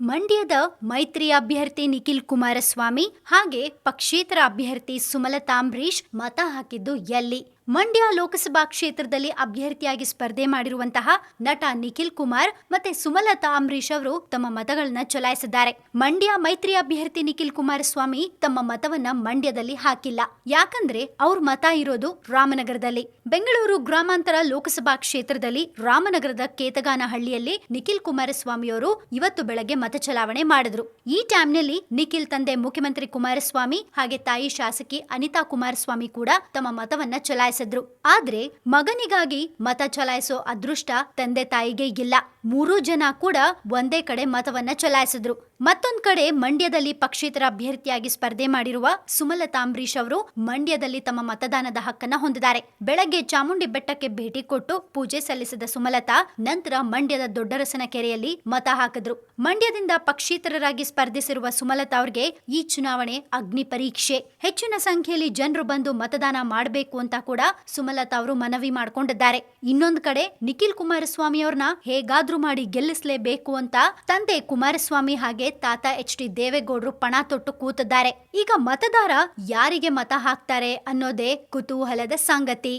ಮಂಡ್ಯದ ಮೈತ್ರಿ ಅಭ್ಯರ್ಥಿ ನಿಖಿಲ್ ಕುಮಾರಸ್ವಾಮಿ ಹಾಗೆ ಪಕ್ಷೇತರ ಅಭ್ಯರ್ಥಿ ಸುಮಲತಾ ಅಂಬರೀಶ್ ಮತ ಹಾಕಿದ್ದು ಎಲ್ಲಿ? ಮಂಡ್ಯ ಲೋಕಸಭಾ ಕ್ಷೇತ್ರದಲ್ಲಿ ಅಭ್ಯರ್ಥಿಯಾಗಿ ಸ್ಪರ್ಧೆ ಮಾಡಿರುವಂತಹ ನಟ ನಿಖಿಲ್ ಕುಮಾರ್ ಮತ್ತೆ ಸುಮಲತಾ ಅಂಬರೀಶ್ ಅವರು ತಮ್ಮ ಮತಗಳನ್ನ ಚಲಾಯಿಸಿದ್ದಾರೆ. ಮಂಡ್ಯ ಮೈತ್ರಿ ಅಭ್ಯರ್ಥಿ ನಿಖಿಲ್ ಕುಮಾರಸ್ವಾಮಿ ತಮ್ಮ ಮತವನ್ನ ಮಂಡ್ಯದಲ್ಲಿ ಹಾಕಿಲ್ಲ. ಯಾಕಂದ್ರೆ ಅವ್ರ ಮತ ಇರೋದು ರಾಮನಗರದಲ್ಲಿ. ಬೆಂಗಳೂರು ಗ್ರಾಮಾಂತರ ಲೋಕಸಭಾ ಕ್ಷೇತ್ರದಲ್ಲಿ ರಾಮನಗರದ ಕೇತಗಾನಹಳ್ಳಿಯಲ್ಲಿ ನಿಖಿಲ್ ಕುಮಾರಸ್ವಾಮಿ ಅವರು ಇವತ್ತು ಬೆಳಗ್ಗೆ ಮತ ಚಲಾವಣೆ ಮಾಡಿದ್ರು. ಈ ಟೈಮ್ನಲ್ಲಿ ನಿಖಿಲ್ ತಂದೆ ಮುಖ್ಯಮಂತ್ರಿ ಕುಮಾರಸ್ವಾಮಿ ಹಾಗೆ ತಾಯಿ ಶಾಸಕಿ ಅನಿತಾ ಕುಮಾರಸ್ವಾಮಿ ಕೂಡ ತಮ್ಮ ಮತವನ್ನ ಚಲಾಯಿಸಿದ್ರು. ಆದ್ರೆ ಮಗನಿಗಾಗಿ ಮತ ಚಲಾಯಿಸೋ ಅದೃಷ್ಟ ತಂದೆ ತಾಯಿಗೆ ಇಲ್ಲ. ಮೂರೂ ಜನ ಕೂಡ ಒಂದೇ ಕಡೆ ಮತವನ್ನ ಚಲಾಯಿಸಿದ್ರು. ಮತ್ತೊಂದ್ ಕಡೆ ಮಂಡ್ಯದಲ್ಲಿ ಪಕ್ಷೇತರ ಅಭ್ಯರ್ಥಿಯಾಗಿ ಸ್ಪರ್ಧೆ ಮಾಡಿರುವ ಸುಮಲತಾ ಅಂಬರೀಶ್ ಅವರು ಮಂಡ್ಯದಲ್ಲಿ ತಮ್ಮ ಮತದಾನದ ಹಕ್ಕನ್ನ ಹೊಂದಿದ್ದಾರೆ. ಬೆಳಗ್ಗೆ ಚಾಮುಂಡಿ ಬೆಟ್ಟಕ್ಕೆ ಭೇಟಿ ಕೊಟ್ಟು ಪೂಜೆ ಸಲ್ಲಿಸಿದ ಸುಮಲತಾ ನಂತರ ಮಂಡ್ಯದ ದೊಡ್ಡರಸನ ಕೆರೆಯಲ್ಲಿ ಮತ ಹಾಕಿದ್ರು. ಮಂಡ್ಯದಿಂದ ಪಕ್ಷೇತರರಾಗಿ ಸ್ಪರ್ಧಿಸಿರುವ ಸುಮಲತಾ ಅವರಿಗೆ ಈ ಚುನಾವಣೆ ಅಗ್ನಿ ಪರೀಕ್ಷೆ ಹೆಚ್ಚಿನ ಸಂಖ್ಯೆಯಲ್ಲಿ ಜನರು ಬಂದು ಮತದಾನ ಮಾಡಬೇಕು ಅಂತ ಕೂಡ ಸುಮಲತಾ ಅವರು ಮನವಿ ಮಾಡಿಕೊಂಡಿದ್ದಾರೆ. ಇನ್ನೊಂದು ಕಡೆ ನಿಖಿಲ್ ಕುಮಾರಸ್ವಾಮಿ ಅವ್ರನ್ನ ಹೇಗಾದ್ರೂ ಮಾಡಿ ಗೆಲ್ಲಿಸಲೇಬೇಕು ಅಂತ ತಂದೆ ಕುಮಾರಸ್ವಾಮಿ ಹಾಗೆ ತಾತ ಎಚ್ ಡಿ ದೇವೇಗೌಡರು ಪಣ ತೊಟ್ಟು ಕೂತಿದ್ದಾರೆ. ಈಗ ಮತದಾರ ಯಾರಿಗೆ ಮತ ಹಾಕ್ತಾರೆ ಅನ್ನೋದೇ ಕುತೂಹಲದ ಸಂಗತಿ.